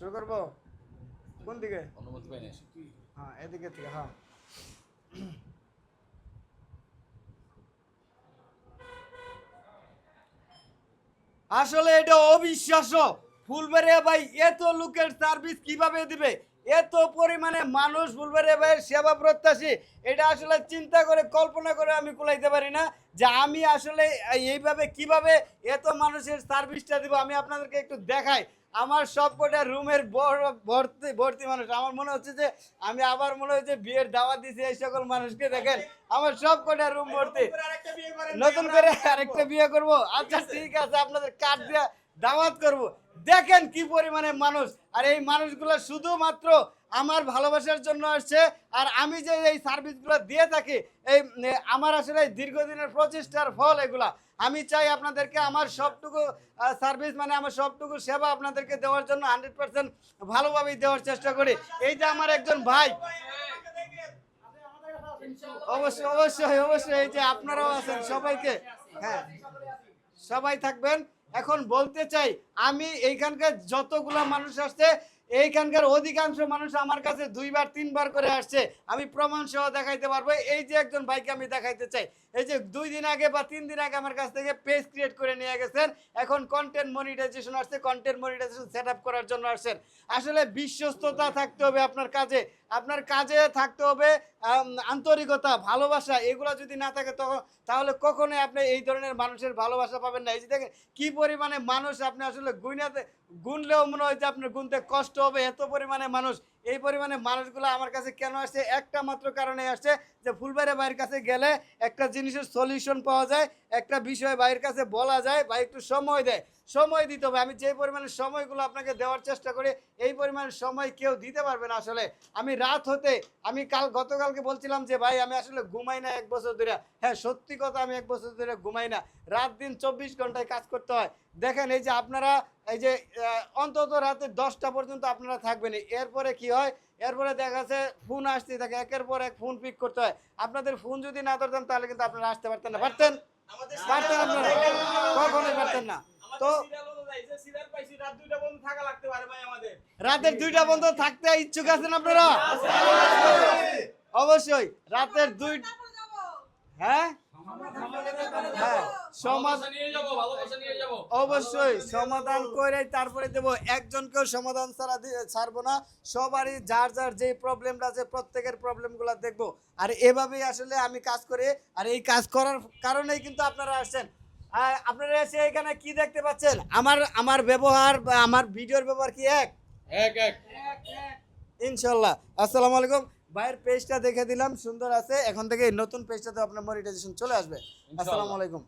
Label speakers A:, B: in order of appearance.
A: শুরু করব? কোন দিকে?
B: অনুমতি পাই না
A: হ্যাঁ এদিকে থেকে হ্যাঁ। আসলে এটা অবিশ্বাস্য। ফুলবেরিয়া ভাই এত লোকের সার্ভিস কীভাবে দিবে? এত পরিমাণে মানুষ বলবে রে ভাইয়ের সেবা প্রত্যাশী। এটা আসলে চিন্তা করে, কল্পনা করে আমি কুলাইতে পারি না যে আমি আসলে এইভাবে কীভাবে এত মানুষের সার্ভিসটা দিব, আমি আপনাদেরকে একটু দেখাই। আমার সব কটা রুমের ভর্তি ভর্তি মানুষ। আমার মনে হচ্ছে যে আমি আবার মনে হচ্ছে বিয়ের দাওয়াত দিছি এই সকল মানুষকে, দেখেন। আমার সব কটা রুম ভর্তি। নতুন করে আরেকটা বিয়ে করব। আচ্ছা ঠিক আছে, আপনাদের কাঠ দিয়ে দাওয়াত করব। দেখেন কি পরিমাণে মানুষ। আর এই মানুষগুলো শুধুমাত্র আমার ভালোবাসার জন্য আসছে, আর আমি যে এই সার্ভিসগুলো দিয়ে থাকি, এই আমার আসলে দীর্ঘদিনের প্রচেষ্টার ফল এগুলা। আমি চাই আপনাদেরকে আমার সবটুকু সার্ভিস মানে আমার সবটুকু সেবা আপনাদেরকে দেওয়ার জন্য হান্ড্রেড পার্সেন্ট ভালোভাবেই দেওয়ার চেষ্টা করি। এই যে আমার একজন ভাই। অবশ্যই অবশ্যই অবশ্যই, এই যে আপনারাও আছেন সবাইকে। হ্যাঁ সবাই থাকবেন। এখন বলতে চাই, আমি এইখানকার যতগুলা মানুষ আসছে, এইখানকার অধিকাংশ মানুষ আমার কাছে দুইবার, তিনবার করে আসছে। আমি প্রমাণ সহ দেখাইতে পারব। এই যে একজন ভাইকে আমি দেখাইতে চাই, এই যে দুই দিন আগে বা তিন দিন আগে আমার কাছ থেকে পেজ ক্রিয়েট করে নিয়ে গেছেন। এখন কন্টেন্ট মনিটাইজেশন আসছে কন্টেন্ট মনিটাইজেশন সেট করার জন্য আসছেন। আসলে বিশ্বস্ততা থাকতে হবে আপনার কাজে। আপনার কাজে থাকতে হবে আন্তরিকতা, ভালোবাসা, এগুলো যদি না থাকে তখন, তাহলে কখনোই আপনি এই ধরনের মানুষের ভালোবাসা পাবেন না। এই যে দেখেন, কী পরিমাণে মানুষ আপনি আসলে গুনাতে গুনলেও মনে হয় যে আপনার গুনতে কষ্ট হবে, এত পরিমাণে মানুষ এই পরিমাণে মানুষগুলো আমার কাছে কেন আসছে? একটা মাত্র কারণে আসছে যে ফুলবাড়ি ভাইয়ের কাছে গেলে একটা জিনিসের সলিউশন পাওয়া যায়, একটা বিষয় ভাইয়ের কাছে বলা যায়, ভাই একটু সময় দেয়। সময় দিতে হবে। আমি যে পরিমাণে সময়গুলো আপনাকে দেওয়ার চেষ্টা করি, এই পরিমাণে সময় কেউ দিতে পারবে না আসলে। আমি রাত হতে, আমি কাল, গতকালকে বলছিলাম যে, ভাই, আমি আসলে ঘুমাই না এক বছর ধরে। হ্যাঁ সত্যি কথা আমি এক বছর ধরে ঘুমাই না। রাত দিন চব্বিশ ঘন্টায় কাজ করতে হয়। দেখেন, এই যে আপনারা এই যে অন্তত রাতে দশটা পর্যন্ত আপনারা থাকবেন। এরপরে কি হয়? এরপরে দেখা যাচ্ছে ফোন আসতে থাকে। একের পর এক ফোন পিক করতে হয়। আপনাদের ফোন যদি না ধরতেন তাহলে কিন্তু আপনারা আসতে পারতেন না। পারতেন? পারতেন আপনারা? কখনোই পারতেন না। তো রাতের দুইটা বন্ধ থাকতে ইচ্ছুক আছেন আপনারা? অবশ্যই। রাতের দুই হ্যাঁ? হ্যাঁ। সমাজ
B: নিয়ে যাব ভালোবাসা নিয়ে যাব।
A: অবশ্যই সমাধান করে তারপরে দেব। একজনকেও সমাধান ছাড়া ছাড়বো না। সবারই যার যার যে প্রবলেমটা আছে প্রত্যেকের প্রবলেমগুলো দেখব। আর এভাবেই আসলে আমি কাজ করি। আর এই কাজ করার কারণেই কিন্তু আপনারা আসছেন। আর আপনারা এসে এখানে কি দেখতে পাচ্ছেন? আমার আমার ব্যবহার বা আমার ভিডিওর ব্যবহার কি এক?
B: এক এক।
A: ইনশাল্লাহ। আসসালামু আলাইকুম। ভাইয়ের পেজটা দেখে দিলাম সুন্দর আছে। এখন থেকে নতুন পেজটাতে আপনার মনিটাইজেশন চলে আসবে। আসসালামু আলাইকুম।